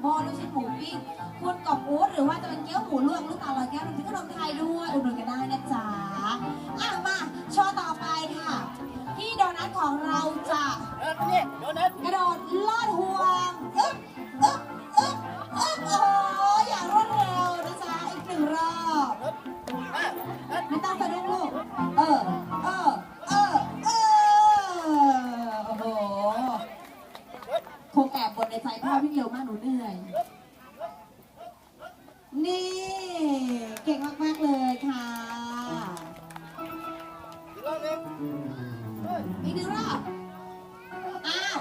โบ้ลูกชิ้นหมูปิ้งคุณกอบอู๊ดหรือว่าจะเป็นเกี๊ยวหมูลวกลูกตาลลอยแก้วรวมถึงขนมไทยด้วยอุดหนุนกันได้นะจ๊ะอะมาโชว์ต่อไปค่ะ พี่โดนัทของเรา คงแอบบนในใจพ่อวิ่งเร็วมากหนูเหนื่อย นี่ เก่งมาก ๆ เลยค่ะ อีกรอบนึงอีกหนึ่งรอบอ้าว